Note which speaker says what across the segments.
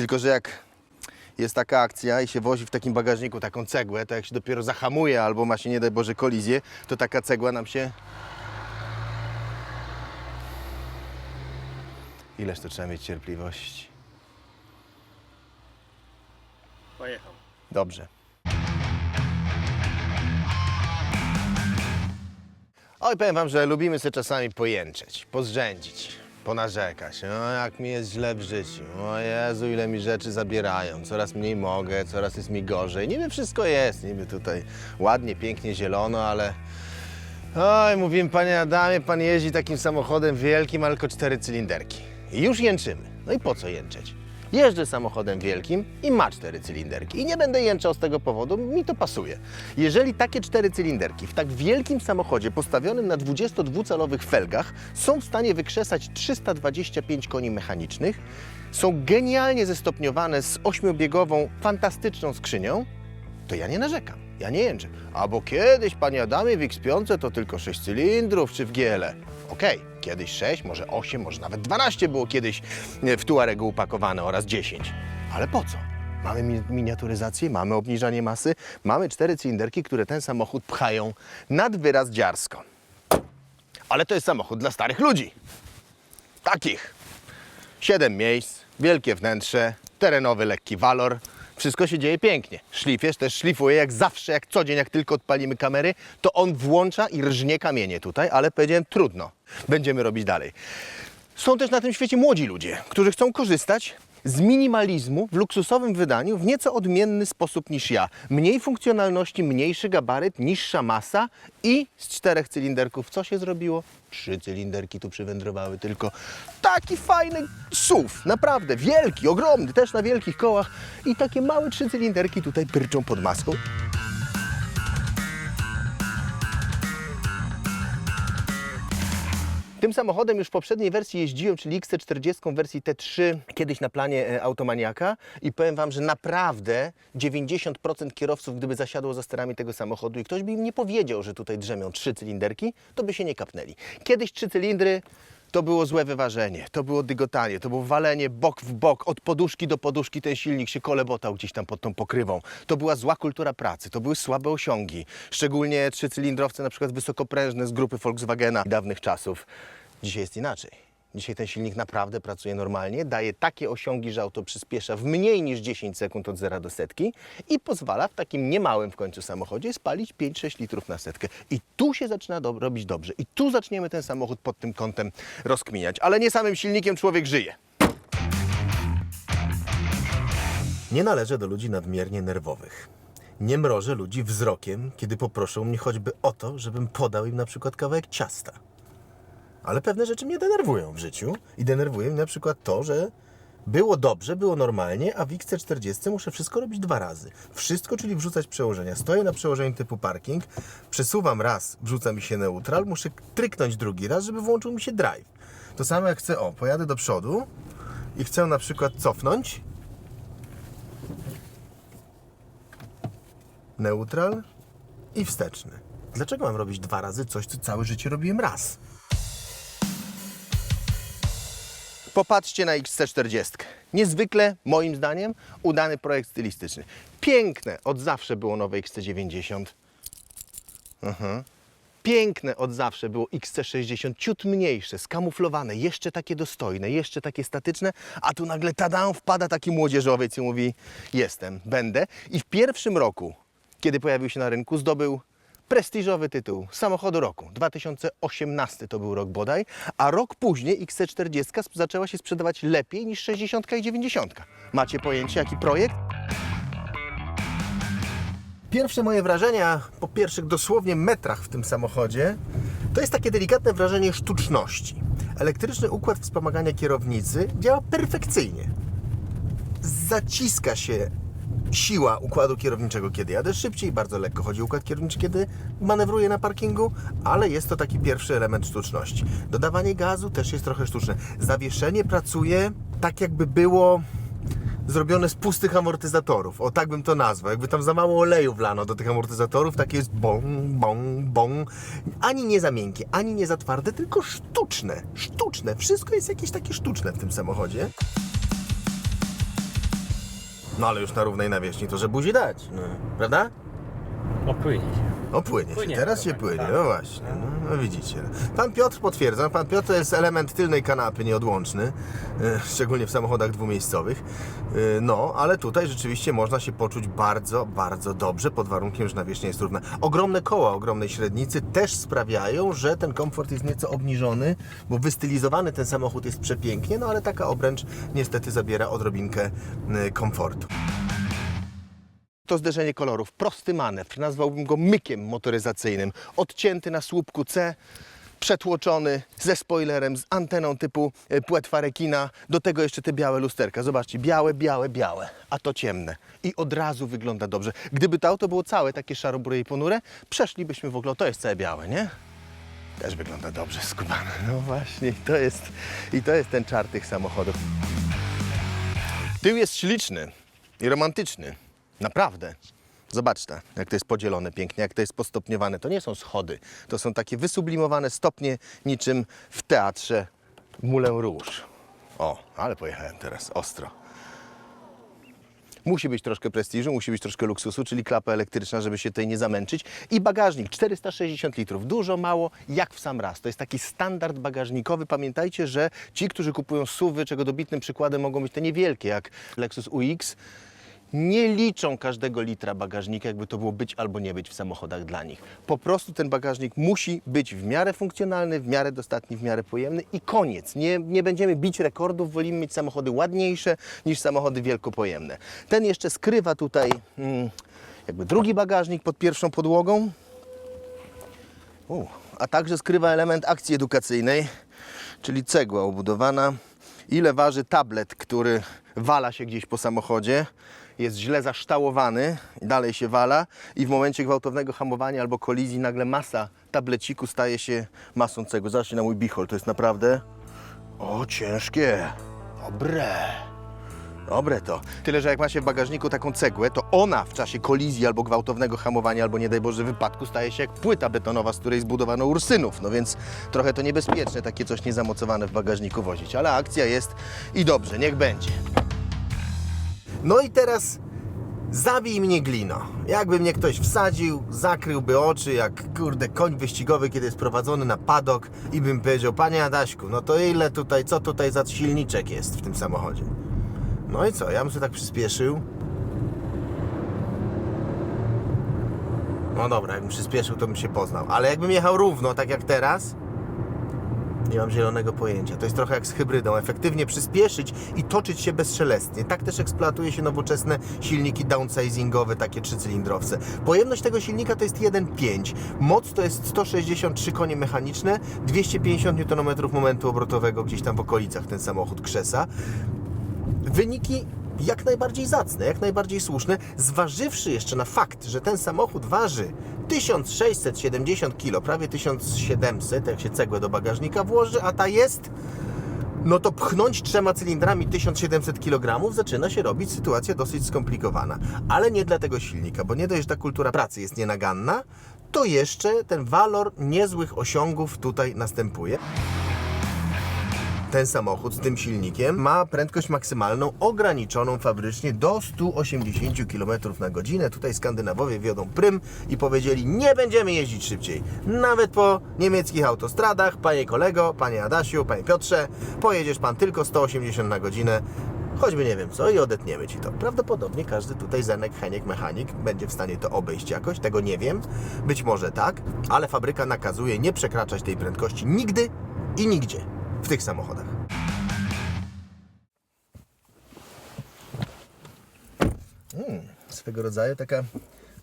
Speaker 1: Tylko, że jak jest taka akcja i się wozi w takim bagażniku taką cegłę, to jak się dopiero zahamuje albo ma się, nie daj Boże, kolizję, to taka cegła nam się... Ileż to trzeba mieć cierpliwości.
Speaker 2: Pojechał.
Speaker 1: Dobrze. Oj, powiem wam, że lubimy sobie czasami pojęczeć, pozrzędzić, ponarzekać. O, jak mi jest źle w życiu. O Jezu, ile mi rzeczy zabierają. Coraz mniej mogę, coraz jest mi gorzej. Niby wszystko jest, niby tutaj ładnie, pięknie, zielono, ale... Oj, mówimy, panie Adamie, pan jeździ takim samochodem wielkim, ale tylko cztery cylinderki. I już jęczymy. No i po co jęczeć? Jeżdżę samochodem wielkim i ma cztery cylinderki. I nie będę jęczał z tego powodu, mi to pasuje. Jeżeli takie cztery cylinderki w tak wielkim samochodzie postawionym na 22-calowych felgach są w stanie wykrzesać 325 koni mechanicznych, są genialnie zestopniowane z ośmiobiegową, fantastyczną skrzynią, to ja nie narzekam, ja nie jęczę. A bo kiedyś, panie Adamie, w X5 to tylko 6 cylindrów, czy w GL. Okej, kiedyś 6, może 8, może nawet 12 było kiedyś e, w Tuaregu upakowane oraz 10. Ale po co? Mamy mi- miniaturyzację, mamy obniżanie masy, mamy cztery cylinderki, które ten samochód pchają nad wyraz dziarsko. Ale to jest samochód dla starych ludzi. Takich. Siedem miejsc, wielkie wnętrze, terenowy lekki walor. Wszystko się dzieje pięknie. Szlifierz też szlifuje jak zawsze, jak co dzień, jak tylko odpalimy kamery, to on włącza i rżnie kamienie tutaj, ale powiedziałem trudno. Będziemy robić dalej. Są też na tym świecie młodzi ludzie, którzy chcą korzystać z minimalizmu w luksusowym wydaniu w nieco odmienny sposób niż ja. Mniej funkcjonalności, mniejszy gabaryt, niższa masa i z czterech cylinderków co się zrobiło? Trzy cylinderki tu przywędrowały tylko. Taki fajny SUV, naprawdę wielki, ogromny, też na wielkich kołach i takie małe trzy cylinderki tutaj pyrczą pod maską. Tym samochodem już w poprzedniej wersji jeździłem, czyli XC40 w wersji T3, kiedyś na planie e, Automaniaka i powiem Wam, że naprawdę 90% kierowców, gdyby zasiadło za sterami tego samochodu i ktoś by im nie powiedział, że tutaj drzemią trzy cylinderki, to by się nie kapnęli. Kiedyś trzy cylindry to było złe wyważenie, to było dygotanie, to było walenie bok w bok, od poduszki do poduszki ten silnik się kolebotał gdzieś tam pod tą pokrywą. To była zła kultura pracy, to były słabe osiągi. Szczególnie trzycylindrowce, na przykład wysokoprężne z grupy Volkswagena dawnych czasów. Dzisiaj jest inaczej. Dzisiaj ten silnik naprawdę pracuje normalnie, daje takie osiągi, że auto przyspiesza w mniej niż 10 sekund od zera do setki i pozwala w takim niemałym w końcu samochodzie spalić 5-6 litrów na setkę. I tu się zaczyna do, robić dobrze. I tu zaczniemy ten samochód pod tym kątem rozkminiać. Ale nie samym silnikiem człowiek żyje. Nie należę do ludzi nadmiernie nerwowych. Nie mrożę ludzi wzrokiem, kiedy poproszą mnie choćby o to, żebym podał im na przykład kawałek ciasta. Ale pewne rzeczy mnie denerwują w życiu i denerwuje mnie na przykład to, że było dobrze, było normalnie, a w XC40 muszę wszystko robić dwa razy. Wszystko, czyli wrzucać przełożenia. Stoję na przełożeniu typu parking, przesuwam raz, wrzuca mi się neutral, muszę tryknąć drugi raz, żeby włączył mi się drive. To samo jak chcę, o, pojadę do przodu i chcę na przykład cofnąć. Neutral i wsteczny. Dlaczego mam robić dwa razy coś, co całe życie robiłem raz? Popatrzcie na XC40. Niezwykle, moim zdaniem, udany projekt stylistyczny. Piękne od zawsze było nowe XC90. Mhm. Piękne od zawsze było XC60, ciut mniejsze, skamuflowane, jeszcze takie dostojne, jeszcze takie statyczne, a tu nagle tada, wpada taki młodzieżowiec i mówi jestem, będę. I w pierwszym roku, kiedy pojawił się na rynku, zdobył prestiżowy tytuł samochodu roku. 2018 to był rok bodaj, a rok później XC40 sp- zaczęła się sprzedawać lepiej niż 60 i 90. Macie pojęcie, jaki projekt? Pierwsze moje wrażenia po pierwszych dosłownie metrach w tym samochodzie to jest takie delikatne wrażenie sztuczności. Elektryczny układ wspomagania kierownicy działa perfekcyjnie. Zaciska się siła układu kierowniczego, kiedy jadę szybciej, bardzo lekko chodzi układ kierowniczy, kiedy manewruję na parkingu, ale jest to taki pierwszy element sztuczności. Dodawanie gazu też jest trochę sztuczne. Zawieszenie pracuje tak, jakby było zrobione z pustych amortyzatorów. O tak bym to nazwał. Jakby tam za mało oleju wlano do tych amortyzatorów, takie jest bong, bong, bong. Ani nie za miękkie, ani nie za twarde, tylko sztuczne. Sztuczne. Wszystko jest jakieś takie sztuczne w tym samochodzie. No ale już na równej nawierzchni to, że buzi dać, no, prawda?
Speaker 2: Opłynie się.
Speaker 1: O, płynie,
Speaker 2: Płynie
Speaker 1: się, teraz się płynie,
Speaker 2: tak.
Speaker 1: no właśnie, no, no widzicie. Pan Piotr potwierdza, pan Piotr to jest element tylnej kanapy nieodłączny, e, szczególnie w samochodach dwumiejscowych, E, no, ale tutaj rzeczywiście można się poczuć bardzo, bardzo dobrze, pod warunkiem, że nawierzchnia jest równa. Ogromne koła ogromnej średnicy też sprawiają, że ten komfort jest nieco obniżony, bo wystylizowany ten samochód jest przepięknie, no ale taka obręcz niestety zabiera odrobinkę e, komfortu. To zderzenie kolorów, prosty manewr, nazwałbym go mykiem motoryzacyjnym, odcięty na słupku C, przetłoczony ze spoilerem, z anteną typu e, płetwa rekina, do tego jeszcze te białe lusterka. Zobaczcie, białe, białe, białe, a to ciemne. I od razu wygląda dobrze. Gdyby to auto było całe takie szaro-bure i ponure, przeszlibyśmy w ogóle, to jest całe białe, nie? Też wygląda dobrze skubane. No właśnie, to jest, i to jest ten czar tych samochodów. Tył jest śliczny i romantyczny. Naprawdę. Zobaczcie, jak to jest podzielone pięknie, jak to jest postopniowane. To nie są schody, to są takie wysublimowane stopnie, niczym w teatrze Moulin Rouge. O, ale pojechałem teraz ostro. Musi być troszkę prestiżu, musi być troszkę luksusu, czyli klapa elektryczna, żeby się tutaj nie zamęczyć. I bagażnik 460 litrów, dużo, mało, jak w sam raz. To jest taki standard bagażnikowy. Pamiętajcie, że ci, którzy kupują suwy, czego dobitnym przykładem mogą być te niewielkie, jak Lexus UX, nie liczą każdego litra bagażnika, jakby to było być albo nie być w samochodach dla nich. Po prostu ten bagażnik musi być w miarę funkcjonalny, w miarę dostatni, w miarę pojemny i koniec. Nie, nie będziemy bić rekordów, wolimy mieć samochody ładniejsze niż samochody wielkopojemne. Ten jeszcze skrywa tutaj mm, jakby drugi bagażnik pod pierwszą podłogą. U, a także skrywa element akcji edukacyjnej, czyli cegła obudowana. Ile waży tablet, który wala się gdzieś po samochodzie, jest źle zaształowany, dalej się wala i w momencie gwałtownego hamowania albo kolizji nagle masa tableciku staje się masą cegły. Zobaczcie na mój bichol, to jest naprawdę... O, ciężkie. Dobre. Dobre to. Tyle, że jak ma się w bagażniku taką cegłę, to ona w czasie kolizji albo gwałtownego hamowania, albo nie daj Boże wypadku, staje się jak płyta betonowa, z której zbudowano ursynów. No więc trochę to niebezpieczne takie coś niezamocowane w bagażniku wozić, ale akcja jest i dobrze, niech będzie. No i teraz zabij mnie glino. Jakby mnie ktoś wsadził, zakryłby oczy jak kurde koń wyścigowy, kiedy jest prowadzony na padok i bym powiedział, panie Adaśku, no to ile tutaj, co tutaj za silniczek jest w tym samochodzie? No i co, ja bym sobie tak przyspieszył. No dobra, jakbym przyspieszył, to bym się poznał. Ale jakbym jechał równo, tak jak teraz, nie mam zielonego pojęcia. To jest trochę jak z hybrydą. Efektywnie przyspieszyć i toczyć się bezszelestnie. Tak też eksploatuje się nowoczesne silniki downsizingowe, takie trzycylindrowce. Pojemność tego silnika to jest 1,5. Moc to jest 163 konie mechaniczne, 250 Nm momentu obrotowego gdzieś tam w okolicach ten samochód krzesa wyniki jak najbardziej zacne, jak najbardziej słuszne, zważywszy jeszcze na fakt, że ten samochód waży 1670 kg, prawie 1700, jak się cegłę do bagażnika włoży, a ta jest, no to pchnąć trzema cylindrami 1700 kg zaczyna się robić sytuacja dosyć skomplikowana. Ale nie dla tego silnika, bo nie dość, że ta kultura pracy jest nienaganna, to jeszcze ten walor niezłych osiągów tutaj następuje ten samochód z tym silnikiem ma prędkość maksymalną ograniczoną fabrycznie do 180 km na godzinę. Tutaj Skandynawowie wiodą prym i powiedzieli, nie będziemy jeździć szybciej. Nawet po niemieckich autostradach, panie kolego, panie Adasiu, panie Piotrze, pojedziesz pan tylko 180 na godzinę. Choćby nie wiem co i odetniemy ci to. Prawdopodobnie każdy tutaj Zenek, Heniek, mechanik będzie w stanie to obejść jakoś, tego nie wiem. Być może tak, ale fabryka nakazuje nie przekraczać tej prędkości nigdy i nigdzie w tych samochodach. Mm, swego rodzaju taka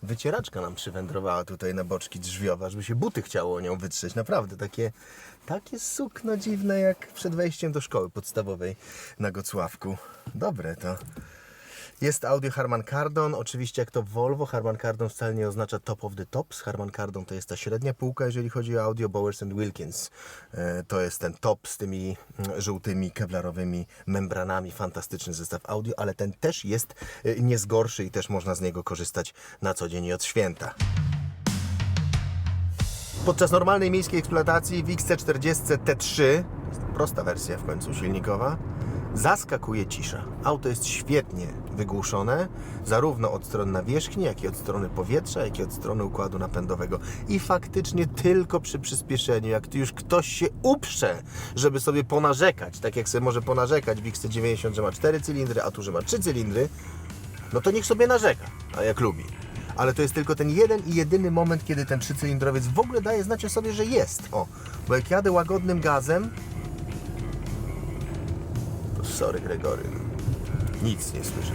Speaker 1: wycieraczka nam przywędrowała tutaj na boczki drzwiowe, żeby się buty chciało o nią wytrzeć. Naprawdę takie, takie sukno dziwne jak przed wejściem do szkoły podstawowej na Gocławku. Dobre to. Jest audio Harman Kardon. Oczywiście jak to Volvo, Harman Kardon wcale nie oznacza top of the tops. Harman Kardon to jest ta średnia półka, jeżeli chodzi o audio Bowers and Wilkins. E, To jest ten top z tymi mm, żółtymi kevlarowymi membranami. Fantastyczny zestaw audio, ale ten też jest e, nie z gorszy i też można z niego korzystać na co dzień i od święta. Podczas normalnej miejskiej eksploatacji w XC40 T3, to jest prosta wersja w końcu silnikowa, zaskakuje cisza. Auto jest świetnie wygłuszone, zarówno od strony nawierzchni, jak i od strony powietrza, jak i od strony układu napędowego. I faktycznie tylko przy przyspieszeniu, jak już ktoś się uprze, żeby sobie ponarzekać, tak jak sobie może ponarzekać w XC90, że ma 4 cylindry, a tu, że ma 3 cylindry, no to niech sobie narzeka, a jak lubi. Ale to jest tylko ten jeden i jedyny moment, kiedy ten trzycylindrowiec w ogóle daje znać o sobie, że jest. O, bo jak jadę łagodnym gazem, sorry Gregory, nic nie słyszę.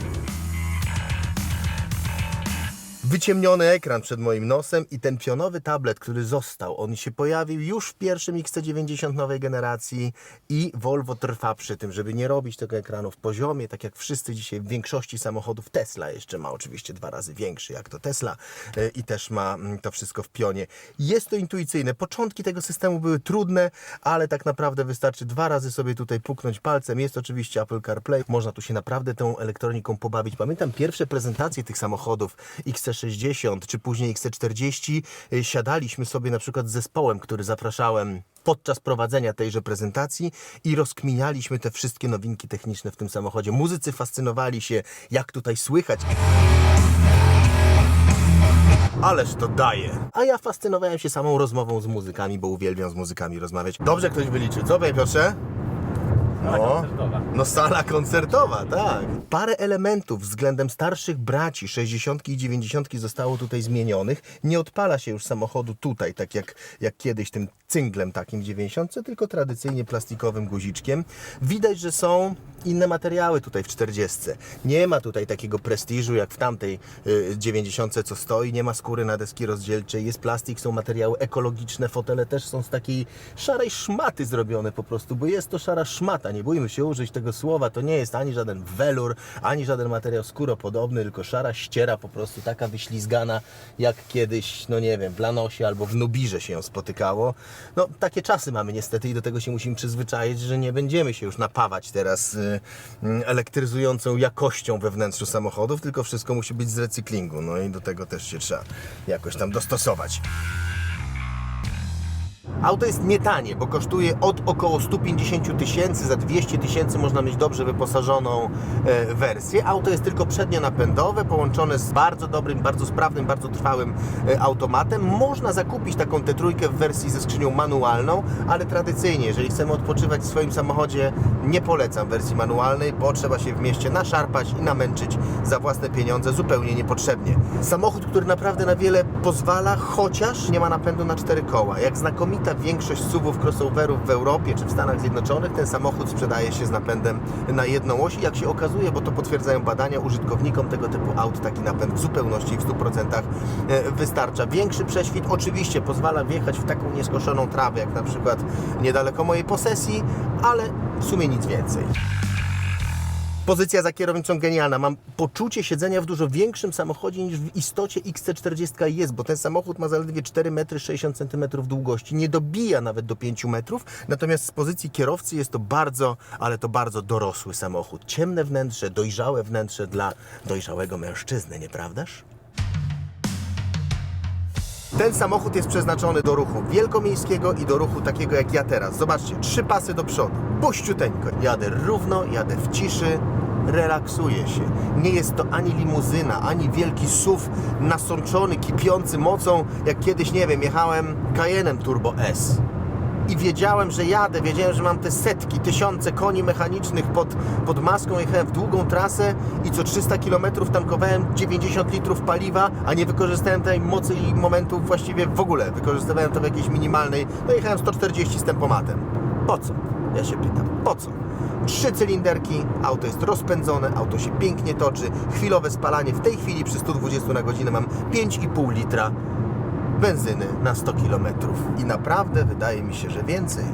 Speaker 1: Wyciemniony ekran przed moim nosem i ten pionowy tablet, który został, on się pojawił już w pierwszym XC90 nowej generacji i Volvo trwa przy tym, żeby nie robić tego ekranu w poziomie, tak jak wszyscy dzisiaj w większości samochodów Tesla jeszcze ma oczywiście dwa razy większy jak to Tesla e, i też ma mm, to wszystko w pionie. Jest to intuicyjne. Początki tego systemu były trudne, ale tak naprawdę wystarczy dwa razy sobie tutaj puknąć palcem. Jest oczywiście Apple CarPlay. Można tu się naprawdę tą elektroniką pobawić. Pamiętam pierwsze prezentacje tych samochodów XC60 czy później XC40. Y, Siadaliśmy sobie na przykład z zespołem, który zapraszałem podczas prowadzenia tejże prezentacji i rozkminialiśmy te wszystkie nowinki techniczne w tym samochodzie. Muzycy fascynowali się, jak tutaj słychać. Ależ to daje. A ja fascynowałem się samą rozmową z muzykami, bo uwielbiam z muzykami rozmawiać. Dobrze ktoś wyliczył. Co, panie Piotrze?
Speaker 2: Koncertowa.
Speaker 1: No sala koncertowa, tak. Parę elementów względem starszych braci 60 i 90 zostało tutaj zmienionych. Nie odpala się już samochodu tutaj, tak jak, jak kiedyś tym cynglem takim w 90, tylko tradycyjnie plastikowym guziczkiem. Widać, że są inne materiały tutaj w 40. Nie ma tutaj takiego prestiżu jak w tamtej y, 90, co stoi. Nie ma skóry na deski rozdzielczej, jest plastik, są materiały ekologiczne, fotele też są z takiej szarej szmaty zrobione po prostu, bo jest to szara szmata. Nie bójmy się użyć tego słowa, to nie jest ani żaden welur, ani żaden materiał skóropodobny, tylko szara ściera po prostu taka wyślizgana, jak kiedyś, no nie wiem, w Lanosie albo w Nubirze się ją spotykało. No takie czasy mamy niestety i do tego się musimy przyzwyczaić, że nie będziemy się już napawać teraz y, y, elektryzującą jakością we wnętrzu samochodów, tylko wszystko musi być z recyklingu, no i do tego też się trzeba jakoś tam dostosować. Auto jest nietanie, bo kosztuje od około 150 tysięcy, za 200 tysięcy można mieć dobrze wyposażoną e, wersję. Auto jest tylko przednio-napędowe, połączone z bardzo dobrym, bardzo sprawnym, bardzo trwałym e, automatem. Można zakupić taką T3 w wersji ze skrzynią manualną, ale tradycyjnie, jeżeli chcemy odpoczywać w swoim samochodzie, nie polecam wersji manualnej, bo trzeba się w mieście naszarpać i namęczyć za własne pieniądze zupełnie niepotrzebnie. Samochód, który naprawdę na wiele pozwala, chociaż nie ma napędu na cztery koła. Jak znakomita większość SUVów, crossoverów w Europie czy w Stanach Zjednoczonych, ten samochód sprzedaje się z napędem na jedną oś jak się okazuje, bo to potwierdzają badania, użytkownikom tego typu aut taki napęd w zupełności w 100% e, wystarcza. Większy prześwit oczywiście pozwala wjechać w taką nieskoszoną trawę, jak na przykład niedaleko mojej posesji, ale w sumie nic więcej. Pozycja za kierownicą genialna. Mam poczucie siedzenia w dużo większym samochodzie niż w istocie XC40 jest, bo ten samochód ma zaledwie 4 metry 60 cm długości. Nie dobija nawet do 5 metrów, natomiast z pozycji kierowcy jest to bardzo, ale to bardzo dorosły samochód. Ciemne wnętrze, dojrzałe wnętrze dla dojrzałego mężczyzny, nieprawdaż? Ten samochód jest przeznaczony do ruchu wielkomiejskiego i do ruchu takiego jak ja teraz. Zobaczcie, trzy pasy do przodu, puściuteńko. Jadę równo, jadę w ciszy, relaksuję się. Nie jest to ani limuzyna, ani wielki SUV nasączony, kipiący mocą, jak kiedyś, nie wiem, jechałem Cayennem Turbo S i wiedziałem, że jadę, wiedziałem, że mam te setki, tysiące koni mechanicznych pod, pod maską, jechałem w długą trasę i co 300 km tankowałem 90 litrów paliwa, a nie wykorzystałem tej mocy i momentu właściwie w ogóle. Wykorzystywałem to w jakiejś minimalnej, no jechałem 140 z tempomatem. Po co? Ja się pytam, po co? Trzy cylinderki, auto jest rozpędzone, auto się pięknie toczy, chwilowe spalanie. W tej chwili przy 120 na godzinę mam 5,5 litra benzyny na 100 km. I naprawdę wydaje mi się, że więcej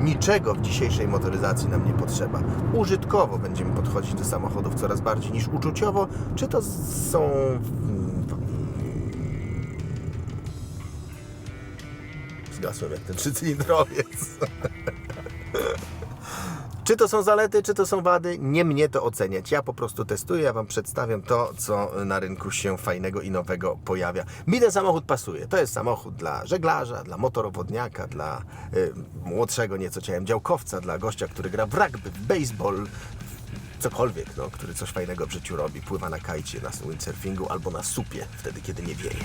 Speaker 1: niczego w dzisiejszej motoryzacji nam nie potrzeba. Użytkowo będziemy podchodzić do samochodów coraz bardziej niż uczuciowo. Czy to są. Zgasłem jak ten trzycylindrowiec. Czy to są zalety, czy to są wady? Nie mnie to oceniać. Ja po prostu testuję, ja Wam przedstawiam to, co na rynku się fajnego i nowego pojawia. Mi ten samochód pasuje. To jest samochód dla żeglarza, dla motorowodniaka, dla y, młodszego nieco ciałem działkowca, dla gościa, który gra w rugby, w baseball, cokolwiek, no, który coś fajnego w życiu robi. Pływa na kajcie, na windsurfingu albo na supie, wtedy kiedy nie wieje.